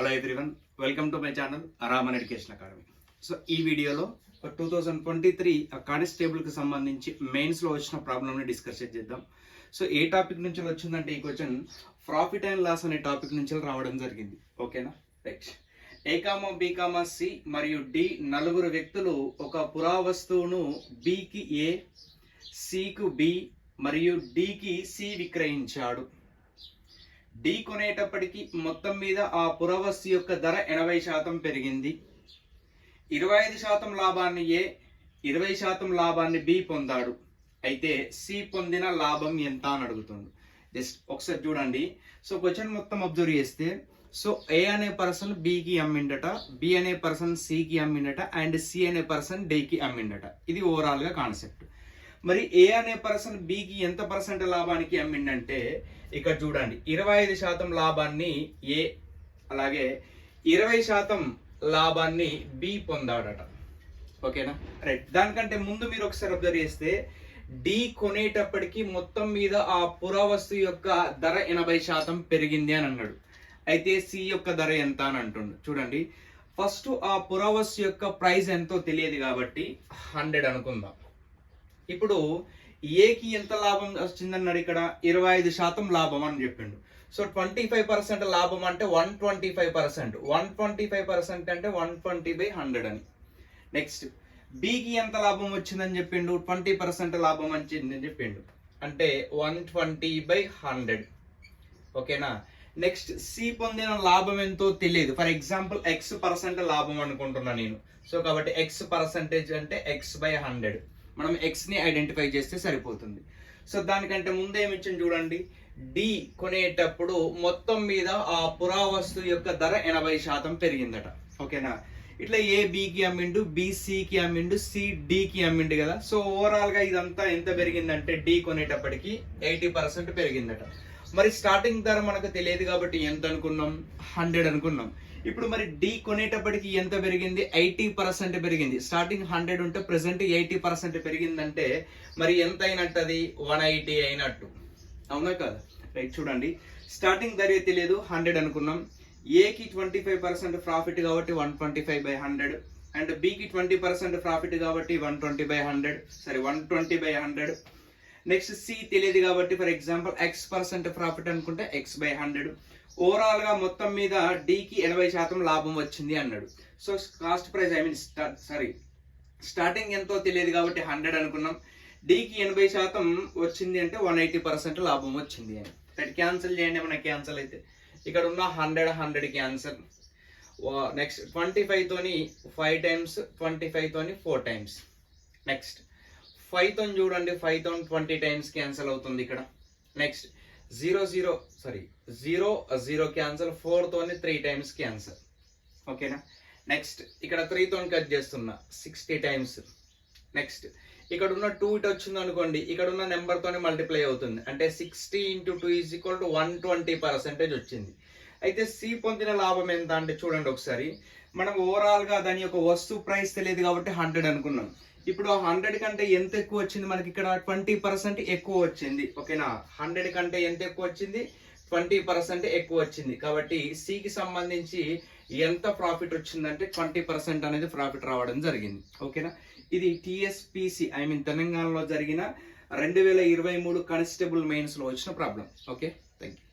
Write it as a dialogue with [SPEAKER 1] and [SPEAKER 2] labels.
[SPEAKER 1] Hello everyone welcome to my channel Raman education academy so ఈ వీడియోలో two thousand twenty three కానిస్టేబుల్కి సంబంధించి మెయిన్స్లో వచ్చిన ప్రాబ్లమ్ని డిస్కస్ చేద్దాం. సో ఏ టాపిక్ నుంచి వచ్చిందంటే ఈ క్వశ్చన్ ప్రాఫిట్ అండ్ లాస్ అనే టాపిక్ నుంచి రావడం జరిగింది. ఓకేనా రైట్ ఏకామ బీకామ సి మరియు డి నలుగురు వ్యక్తులు ఒక పురావస్తువును బికి ఏ సికు బి మరియు డికి సి విక్రయించాడు. డి కొనేటప్పటికి మొత్తం మీద ఆ పురవస్తు యొక్క ధర ఎనభై శాతం పెరిగింది. ఇరవై ఐదు శాతం లాభాన్ని ఏ ఇరవై శాతం లాభాన్ని బి పొందాడు. అయితే సి పొందిన లాభం ఎంత అని అడుగుతుంది జస్ట్ ఒకసారి చూడండి. సో క్వశ్చన్ మొత్తం అబ్జర్వ్ చేస్తే సో ఏ అనే పర్సన్ బికి అమ్మిండట బి అనే పర్సన్ సికి అమ్మిండట అండ్ సి అనే పర్సన్ డికి అమ్మిండట. ఇది ఓవరాల్గా కాన్సెప్ట్ మరి ఏ అనే పర్సన్ బికి ఎంత పర్సెంట్ లాభానికి అమ్మిండంటే ఇక్కడ చూడండి ఇరవై ఐదు శాతం లాభాన్ని ఏ అలాగే ఇరవై శాతం లాభాన్ని బి పొందాడట. ఓకేనా? రైట్ దానికంటే ముందు మీరు ఒకసారి అబ్జర్వ్ చేస్తే డి కొనేటప్పటికి మొత్తం మీద ఆ పురావస్తు యొక్క ధర ఎనభై శాతం పెరిగింది అని అన్నాడు. అయితే సి యొక్క ధర ఎంత అని అంటుండు. చూడండి ఫస్ట్ ఆ పురావస్తు యొక్క ప్రైస్ ఎంతో తెలియదు కాబట్టి హండ్రెడ్ అనుకుందాం. ఇప్పుడు ఏకి ఎంత లాభం వచ్చిందన్నాడు ఇక్కడ? ఇరవై ఐదు శాతం లాభం అని చెప్పిండు. సో ట్వంటీ ఫైవ్ పర్సెంట్ లాభం అంటే one twenty five percent. One twenty five percent అంటే వన్ ట్వంటీ బై హండ్రెడ్ అని. నెక్స్ట్ బికి ఎంత లాభం వచ్చిందని చెప్పిండు? ట్వంటీ పర్సెంట్ లాభం వచ్చిందని చెప్పిండు. అంటే వన్ ట్వంటీ బై హండ్రెడ్. ఓకేనా? నెక్స్ట్ సి పొందిన లాభం ఎంతో తెలియదు. ఫర్ ఎగ్జాంపుల్ ఎక్స్ పర్సెంట్ లాభం అనుకుంటున్నా నేను. సో కాబట్టి ఎక్స్ పర్సెంటేజ్ అంటే ఎక్స్ బై హండ్రెడ్. మనం ఎక్స్ని ఐడెంటిఫై చేస్తే సరిపోతుంది. సో దానికంటే ముందే ఏమి చూడండి. డి కొనేటప్పుడు మొత్తం మీద ఆ పురావస్తు యొక్క ధర ఎనభై శాతం పెరిగిందట. ఓకేనా? ఇట్లా ఏ బికి అమ్మిండు బీసీకి అమ్మిండు సిడికి అమ్మిండు కదా. సో ఓవరాల్గా ఇదంతా ఎంత పెరిగిందంటే డి కొనేటప్పటికి ఎయిటీ పర్సెంట్ పెరిగిందట. మరి స్టార్టింగ్ ధర మనకు తెలియదు కాబట్టి ఎంత అనుకున్నాం? హండ్రెడ్ అనుకున్నాం. ఇప్పుడు మరి డి కొనేటప్పటికి ఎంత పెరిగింది? ఎయిటీ పర్సెంట్ పెరిగింది. స్టార్టింగ్ హండ్రెడ్ ఉంటే ప్రెసెంట్ ఎయిటీ పర్సెంట్ పెరిగిందంటే మరి ఎంత అయినట్టు అది వన్ ఎయిటీ అయినట్టు. అవునా కదా? రైట్ చూడండి. స్టార్టింగ్ ధర తెలియదు. హండ్రెడ్ అనుకున్నాం. ఏకి ట్వంటీ ఫైవ్ పర్సెంట్ ప్రాఫిట్ కాబట్టి one twenty five by hundred and బికి twenty percent profit కాబట్టి వన్ ట్వంటీ బై హండ్రెడ్ సరే one twenty by hundred next C తెలియదు కాబట్టి for example X percent profit అనుకుంటే ఎక్స్ బై హండ్రెడ్ ఓవరాల్గా మొత్తం మీద డికి ఎనభై శాతం లాభం వచ్చింది అన్నాడు. So cost price I mean sorry starting ఎంతో తెలియదు కాబట్టి హండ్రెడ్ అనుకున్నాం. డికి ఎనభై శాతం వచ్చింది అంటే వన్ ఎయిటీ పర్సెంట్ లాభం వచ్చింది అని. రైట్ క్యాన్సిల్ చేయండి ఏమైనా క్యాన్సిల్ అయితే. ఇక్కడ ఉన్న hundred hundred cancel next twenty ఫైవ్తోని five times twenty five తోని ఫోర్ టైమ్స్ నెక్స్ట్ ఫైవ్ థౌన్ చూడండి ఫైవ్ తోని ట్వంటీ టైమ్స్ క్యాన్సిల్ అవుతుంది ఇక్కడ. Next zero zero sorry zero zero cancel four తోని త్రీ టైమ్స్ క్యాన్సల్ ఓకేనా నెక్స్ట్ ఇక్కడ త్రీ తోని కట్ చేస్తున్నా సిక్స్టీ టైమ్స్ నెక్స్ట్ ఇక్కడ ఉన్న టూ ఇట్ వచ్చింది అనుకోండి ఇక్కడ ఉన్న నెంబర్తోనే మల్టిప్లై అవుతుంది. అంటే sixty into two is equal to one twenty percentage వచ్చింది. అయితే సి పొందిన లాభం ఎంత అంటే చూడండి ఒకసారి. మనం ఓవరాల్గా దాని యొక్క వస్తువు ప్రైస్ తెలియదు కాబట్టి హండ్రెడ్ అనుకున్నాం. ఇప్పుడు హండ్రెడ్ కంటే ఎంత ఎక్కువ వచ్చింది? మనకి ఇక్కడ ట్వంటీ పర్సెంట్ ఎక్కువ వచ్చింది. ఓకేనా? హండ్రెడ్ కంటే ఎంత ఎక్కువ వచ్చింది? ట్వంటీ పర్సెంట్ ఎక్కువ వచ్చింది. కాబట్టి సికి సంబంధించి ఎంత ప్రాఫిట్ వచ్చిందంటే ట్వంటీ పర్సెంట్ అనేది ప్రాఫిట్ రావడం జరిగింది. ఓకేనా? ఇది టిఎస్పిసి ఐ మీన్ తెలంగాణలో జరిగిన రెండు వేల ఇరవై మూడు కానిస్టేబుల్ మెయిన్స్లో వచ్చిన ప్రాబ్లం ఓకే? Thank you